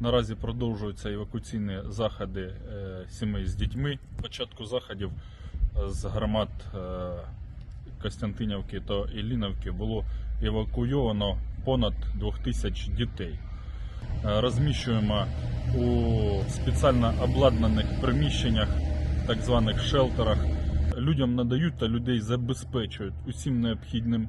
Наразі продовжуються евакуаційні заходи е, сімей з дітьми. Початку заходів е, з громад е, Костянтинівки та Ілліновки було евакуйовано понад 2000 дітей. Розміщуємо у спеціально обладнаних приміщеннях, так званих шелтерах. Людям надають та людей забезпечують усім необхідним,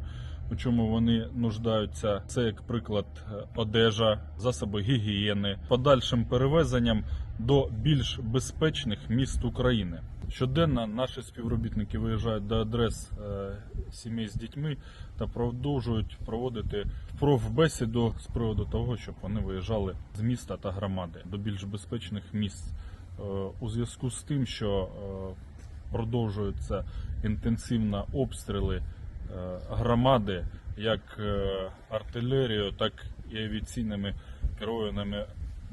у чому вони нуждаються. Це, як приклад, е, одежа, засоби гігієни, подальшим перевезенням до більш безпечних міст України. Щоденно наші співробітники виїжджають до адрес е, сімей з дітьми та продовжують проводити профбесіду з приводу того, щоб вони виїжджали з міста та громади до більш безпечних місць. Е, У зв'язку з тим, що продовжуються інтенсивно обстріли громади, як е, артилерією, так і авіаційними керованими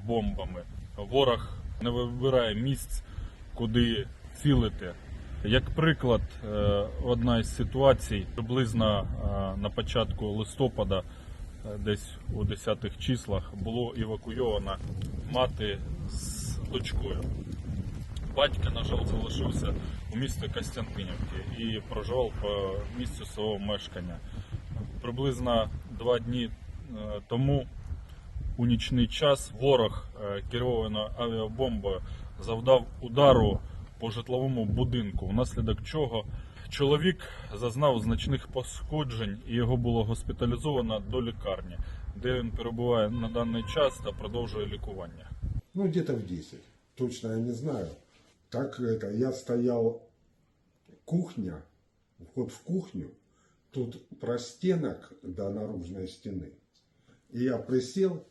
бомбами. Ворог не вибирає місць, куди цілити. Як приклад, е, одна із ситуацій приблизно е, на початку листопада, е, десь у 10-х числах, було евакуйовано мати з дочкою. Батько, на жаль, залишився у місті Костянтинівки і проживав по місцю свого мешкання. Приблизно два дні е, тому у нічний час ворог е, керованою авіабомбою завдав удару по житловому будинку, внаслідок чого чоловік зазнав значних пошкоджень і його було госпіталізовано до лікарні, де він перебуває на даний час та продовжує лікування. Ну, где-то в 10. Точно я не знаю. Так это, я стоял, кухня, вход в кухню, тут простенок до наружной стены. И я присел,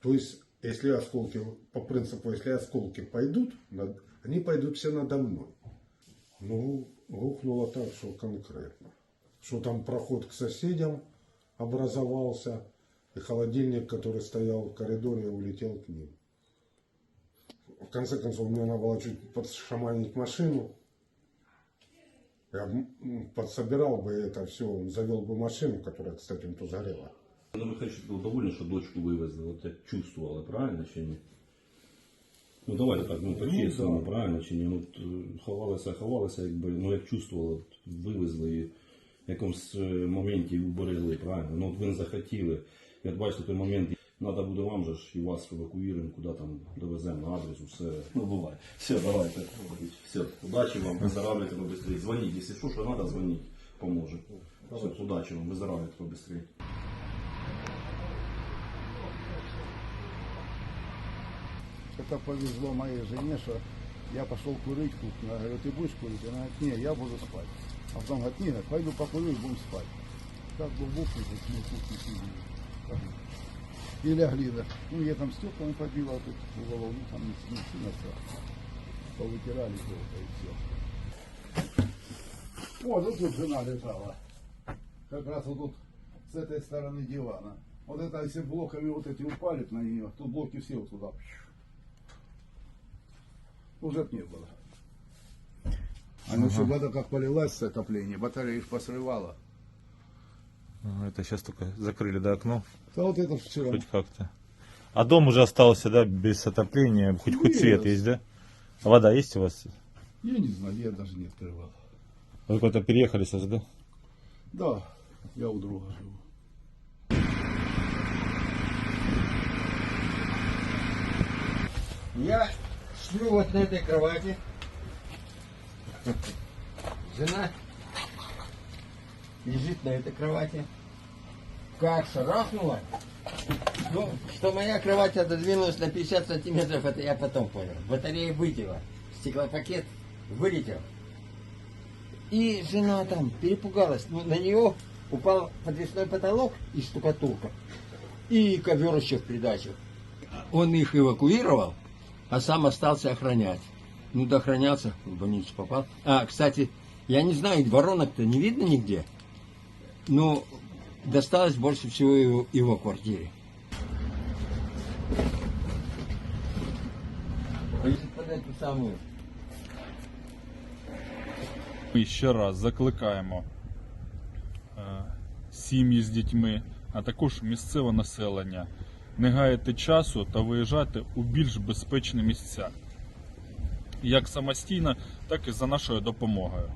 то есть, если осколки, по принципу, если осколки пойдут, они пойдут все надо мной. Ну, рухнуло так, что конкретно. Что там проход к соседям образовался, и холодильник, который стоял в коридоре, улетел к ним. В конце концов, мне надо было чуть подшаманить машину. Я м, подсобирал бы это все, завел бы машину, которая, кстати, тут сгорела. Ну, ви хочете були довольні, що дочку вивезли, от як чувствували, правильно чи ні? Ну давайте так, ну по-чесному, да. правильно чи ні? Ну от, е, ховалися, ховалися, якби, ну як чувствували, от, вивезли і в якомусь е, моменті уберегли, правильно? Ну от ви не захотіли. Як бачите, той момент, треба буде вам же ж і вас евакуюємо, куди там довеземо на адрес, все. Ну буває. Все, давайте. Все, удачі вам, выздоравливайте побыстрее. Звоніть, якщо що, що треба, дзвоніть, поможе. Все, удачі вам, выздоравливайте побыстрее. Это повезло моей жене, что я пошел курить в кухню. Я говорю, ты будешь курить? Она говорит, нет, я буду спать. А потом говорит, нет, пойду покурю и будем спать. Как бы бухнуть, мы в кухне сидели. И лягли, да. Ну, я там стеклами побила, а тут уголов, ну, там не, сильно страшно. Повытирали только и все. О, ну тут жена лежала. Как раз вот тут с этой стороны дивана. Вот это, если блоками вот эти упали на нее, тут блоки все вот туда. Уже б не было. А ну все, вода как полилась с отопления, батареи ж посрывала. Это сейчас только закрыли, да, окно? Да вот это все. Хоть как-то. А дом уже остался, да, без отопления? Хоть, хоть свет Есть. есть, да? А Вода есть у вас? Я не знаю, я даже не открывал. Вы куда-то переехали сейчас, да? Да, я у друга живу. Я сплю вот на этой кровати. Жена лежит на этой кровати. Как шарахнула. Ну, что моя кровать отодвинулась на 50 сантиметров, это я потом понял. Батарея вылетела. Стеклопакет вылетел. И жена там перепугалась. Ну, на нее упал подвесной потолок и штукатурка. И ковер еще в придачу. Он их эвакуировал, а сам остался охранять. Ну, доохранялся, в больницу попал. А, кстати, я не знаю, воронок-то не видно нигде. Но досталось больше всего его, его квартире. Под эту самую Ми ще раз закликаємо е, сім'ї з дітьми, а також місцеве населення не гаяти часу та виїжджати у більш безпечні місця, як самостійно, так і за нашою допомогою.